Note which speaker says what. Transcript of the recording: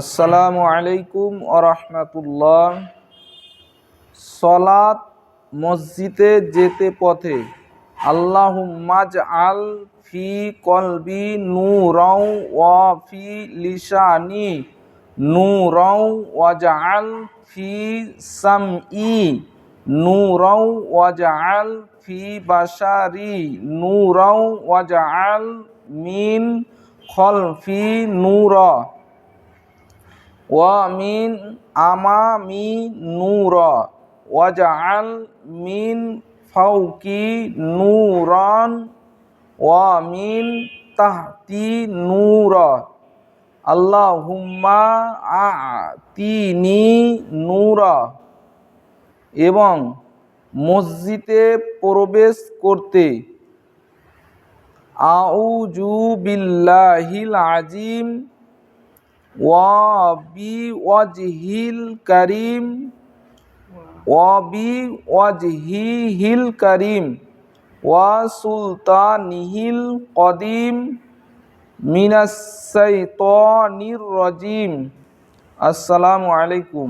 Speaker 1: আসসালামু আলাইকুম আরহামতুল্লাহ সলাত মসজিদে যেতে পথে আল্লাহুম্মাজ আল ফি কলবি নূরাও ওয়া ফি লিসানি নূরাও ওয়াজআল ফি সামই নূরাও ওয়াজআল ফি বাশারি নূরাও ওয়াজআল মিন খলফি নূরা। ওয়ামিন আমামি নূর ওয়াজআল মিন ফাওকি নূরান ওয়ামিন তাহতি নূর। আল্লাহুম্মা আতিনি নূর। এবং মসজিদে প্রবেশ করতে আউজু বিল্লাহিল আজিম ওয়াবি ওয়াজহিল করিম ওয়াবি ওয়াজহিহিল করিম ওয়া সুলতানিহিল কদিম মিনাস শাইতানির রজিম। আসসালামু আলাইকুম।